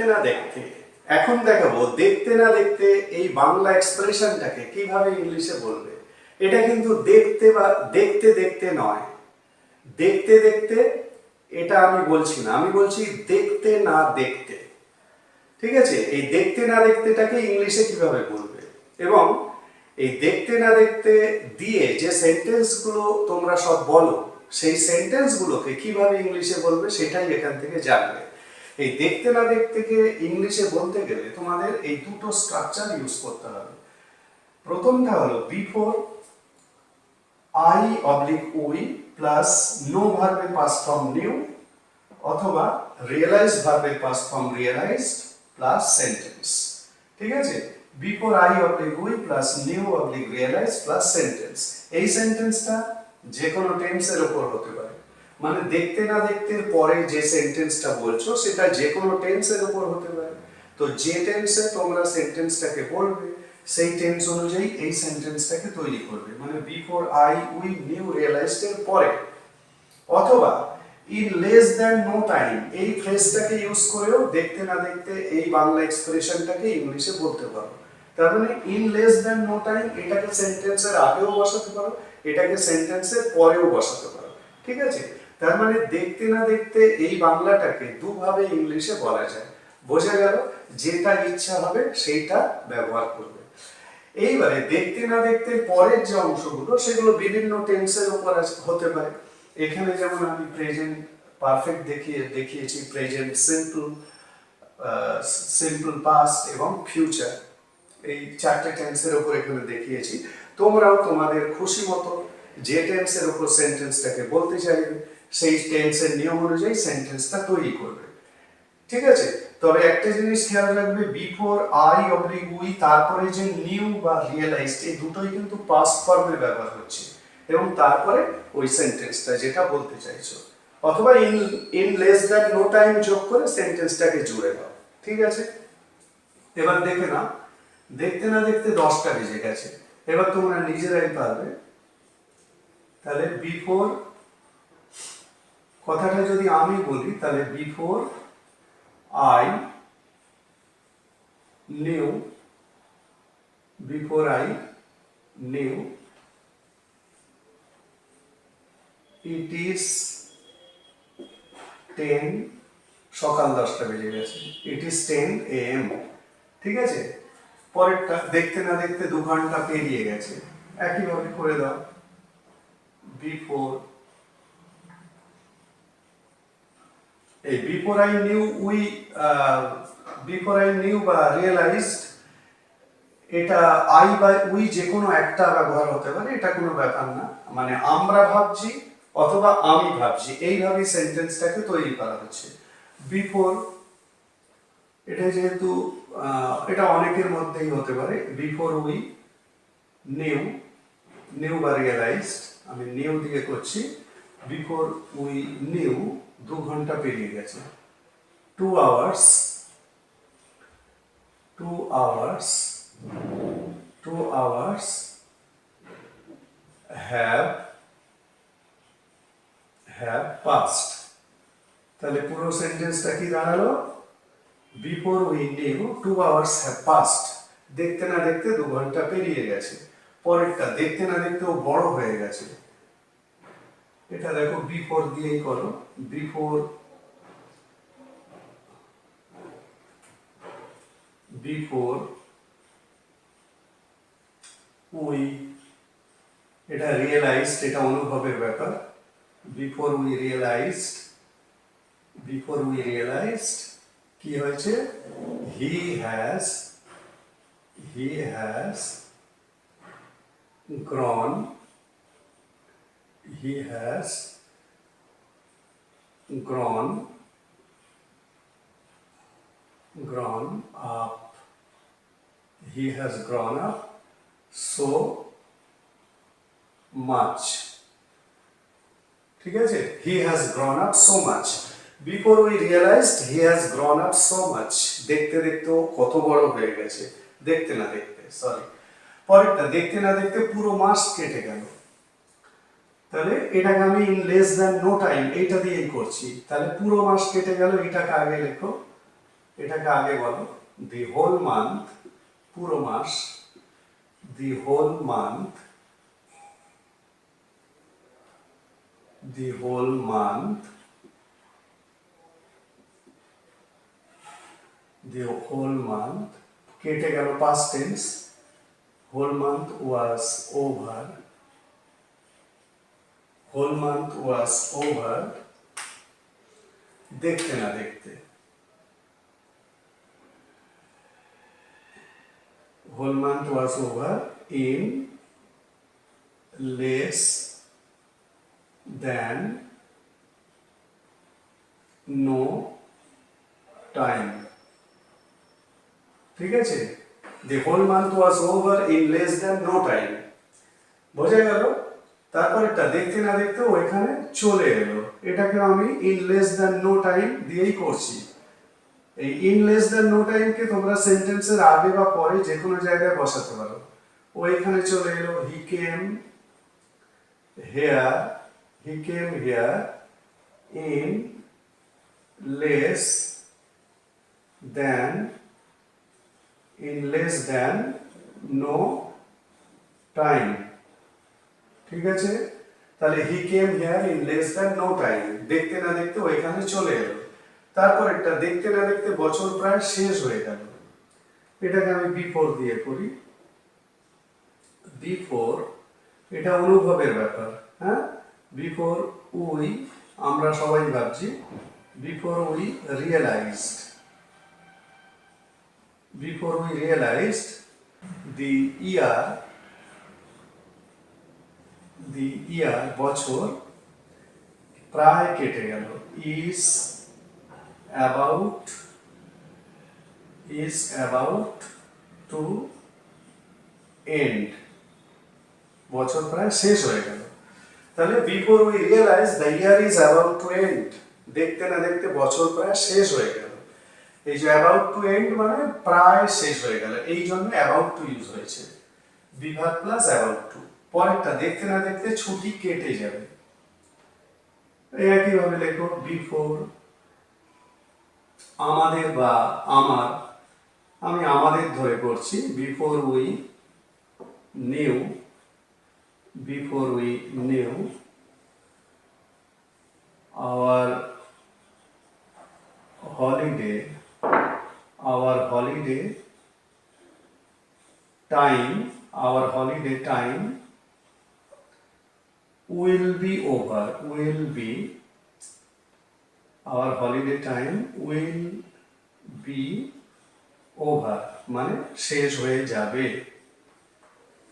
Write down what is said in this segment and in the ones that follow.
দেখতে না দেখতে, এখন দেখাবো দেখতে না দেখতে এই বাংলা এক্সপ্রেশনটাকে কীভাবে ইংলিশে বলবে। এটা কিন্তু দেখতে বা দেখতে দেখতে নয়। দেখতে দেখতে, এটা আমি বলছি না, আমি বলছি দেখতে না দেখতে। ঠিক আছে? এই দেখতে না দেখতেটাকে ইংলিশে কীভাবে বলবে? এবং এই দেখতে না দেখতে দিয়ে যে সেন্টেন্সগুলো তোমরা সব বলো, সেই সেন্টেন্সগুলোকে কীভাবে ইংলিশে বলবে সেটাই এখান থেকে জানবে। এই দেখতে না দেখতেকে ইংলিশে বলতে গেলে তোমাদের এই দুটো স্ট্রাকচার ইউজ করতে হবে। প্রথমটা হলো before I oblique we plus know ভার্বে past form new অথবা realise ভার্বে past form realised plus sentence ঠিক আছে? Before I oblique we plus knew oblique realise plus sentence এই সেন্টেন্সটা যে কোনো টেন্সের উপর হতে পারে। মানে দেখতে না দেখতে পরে যে সেন্টেন্সটা বলছো, সেটা যে কোনো টেন্সের উপর হতে পারে। তো যে টেন্সে তোমরা সেন্টেন্সটাকে বলবে, সেই টেন্স অনুযায়ী এই সেন্টেন্সটাকে তৈরি করবে। মানে before I we knew realised এর পরে। অথবা in less than no time এই ফ্রেজটাকে ইউজ করেও দেখতে না দেখতে এই বাংলা এক্সপ্রেশনটাকে ইংলিশে বলতে পারো। তার মানে in less than no time এটাকে সেন্টেন্সের আগেও বসাতে পারো, এটাকে সেন্টেন্সের পরেও বসাতে পারো। ঠিক আছে? তার মানে দেখতে না দেখতে এই বাংলাটাকে দুভাবে ইংলিশে বলা যায়। বোঝা গেল যেটা ইচ্ছা হবে সেইটা ব্যবহার করবে। এইবারে দেখতে না দেখতে পরের যে অংশগুলো, সেগুলো বিভিন্ন টেন্সের উপর হতে পারে। এখানে যেমন আমি প্রেজেন্ট পারফেক্ট দেখিয়ে দেখিয়েছি প্রেজেন্ট সিম্পল সিম্পল পাস্ট এবং ফিউচার এই চারটে টেন্সের উপর এখানে দেখিয়েছি। তোমরাও তোমাদের খুশি মতো যে টেন্সের উপর সেন্টেন্সটাকে বলতে চাইবে সেই টেন্সের নিয়ম অনুযায়ী সেন্টেন্সটা তৈরি করবে। ঠিক আছে? তবে একটা জিনিস খেয়াল রাখবে বিফোর আই অবলিক উই তারপরে যে নিউ বা রিয়েলাইজড এই দুটোই কিন্তু পাস্ট ফর্মে ব্যবহার হচ্ছে। এবং তারপরে ওই সেন্টেন্সটা যেটা বলতে চাইছো। অথবা in in less than no time যোগ করে সেন্টেন্সটাকে জুড়ে দাও ঠিক আছে? এবার দেখে নাও। দেখতে না দেখতে দশটা বেজে গেছে। এবার তোমরা নিজেরাই পারবে। তাহলে বিফোর কথাটা যদি আমি বলি, তাহলে before I knew, before I knew it is ten সকাল দশটা বেজে গেছে। It is ten A M ঠিক আছে? পরেরটা, দেখতে না দেখতে দু ঘণ্টা পেরিয়ে গেছে। একইভাবে করে দাও। বিফোর এই before I knew we before I knew বা রিয়েলাইজড এটা আই বা উই যে কোনো একটা ব্যবহার হতে পারে, এটা কোনো ব্যাপার না। মানে আমরা ভাবছি অথবা আমি ভাবছি, এইভাবেই সেন্টেন্সটাকে তৈরি করা হচ্ছে। বিফোর এটা যেহেতু এটা অনেকের মধ্যেই হতে পারে। বিফোর উই নিউ নিউ বা রিয়েলাইজড আমি নিউ দিয়ে করছি। বিফোর উই নিউ দু ঘণ্টা পেরিয়ে গেছে। Two hours two hours two hours have have passed তাহলে পুরো সেন্টেন্সটা কি দাঁড়াল? Before we knew two hours have passed দেখতে না দেখতে দু ঘণ্টা পেরিয়ে গেছে। পরেরটা দেখতে না দেখতেও বড় হয়ে গেছে। এটা দেখো বিফোর দিয়েই করো। বিফোর বিফোর উই, এটা রিয়েলাইজড এটা অনুভবের ব্যাপার। Before we realised before we realised কি হয়েছে? He has he has grown he has grown grown up. He has grown up so much. ঠিক আছে? He has grown up so much before we realised he has grown up so much দেখতে দেখতেও কত বড় হয়ে গেছে। দেখতে না দেখতে সরি পরেরটা, দেখতে না দেখতে পুরো মাস কেটে গেল। তাহলে এটাকে আমি in less than no time এইটা দিয়েই করছি। তাহলে পুরো মাস কেটে গেল এটাকে আগে লেখো। এটাকে আগে বলো দি হোল মান্থ পুরো মাস the whole month the whole month the whole month কেটে গেল past tense whole month was over whole month was over দেখতে না দেখতে। whole month was over in less than no time ঠিক আছে? The whole month was over in less than no time বোঝা গেল? তারপরেরটা দেখতে না দেখতে ওইখানে চলে এলো। এটাকে আমি in less than no time দিয়েই করছি। এই ইন লেস দ্যান নো টাইমকে তোমরা সেন্টেন্সের আগে বা পরে যে কোনো জায়গায় বসাতে পারো। ও এখানে চলে এলো he came here he came here in less than in less than no time ঠিক আছে? তাহলে he came here in less than no time দেখতে না দেখতে ওইখানে চলে এলো। তারপর একটা দেখতে না দেখতে বছর প্রায় শেষ হয়ে গেল। এটাকে আমি বিফোর দিয়ে করি। বিফোর এটা অনুভবের ব্যাপার হ্যাঁ? বিফোর উই আমরা সবাই ভাবছি before we realised before we realised the year the year বছর, প্রায় কেটে গেল। Is about is about to end বছর প্রায় শেষ হয়ে গেল। তাহলে before we realise the year is about to end দেখতে না দেখতে বছর প্রায় শেষ হয়ে গেল। এই যে অ্যাবাউট টু এন্ড মানে প্রায় শেষ হয়ে গেল। এই জন্য অ্যাবাউট টু ইউজ হয়েছে। বিভাগ প্লাস অ্যাবাউট টু পরেরটা দেখতে না দেখতে ছুটি কেটে যাবে। একইভাবে লেখো বিফোর আমাদের বা আমার, আমি আমাদের ধরে করছি before we knew before we knew our holiday our holiday time our holiday time will be over, will be, our holiday time will be over মানে শেষ হয়ে যাবে।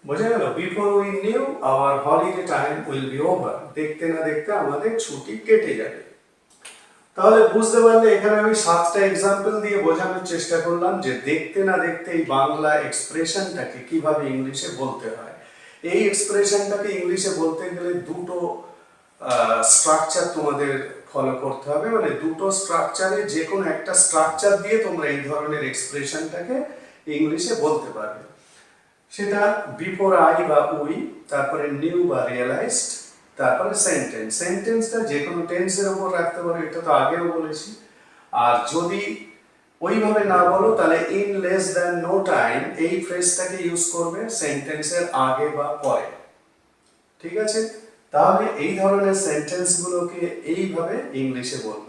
বোঝা গেল? Before we knew our holiday time will be over দেখতে না দেখতে আমাদের ছুটি কেটে যাবে। তাহলে বুঝতে পারলে এখানে আমি সাতটা এক্সাম্পল দিয়ে বোঝানোর চেষ্টা করলাম যে দেখতে না দেখতে এই বাংলা এক্সপ্রেশনটাকে কীভাবে ইংলিশে বলতে হয়। এই এক্সপ্রেশনটাকে ইংলিশে বলতে গেলে দুটো স্ট্রাকচার তোমাদের ফলো করতে হবে। মানে দুটো স্ট্রাকচারে যে কোনো একটা স্ট্রাকচার দিয়ে তোমরা এই ধরনের এক্সপ্রেশনটাকে ইংলিশে বলতে পারবে। সেটা বিফোর আই বা উই তারপরে নিউ বা রিয়েলাইজড তারপরে সেন্টেন্স সেন্টেন্সটা যে কোনো টেন্সের উপর রাখতে পারো, এটা তো আগেও বলেছি। আর যদি ওইভাবে না বলো, তাহলে in less than no time এই ফ্রেজটাকে ইউজ করবে সেন্টেন্সের আগে বা পরে। ঠিক আছে? তাহলে এই ধরনের সেন্টেন্সগুলোকে এইভাবে ইংলিশে বলবে।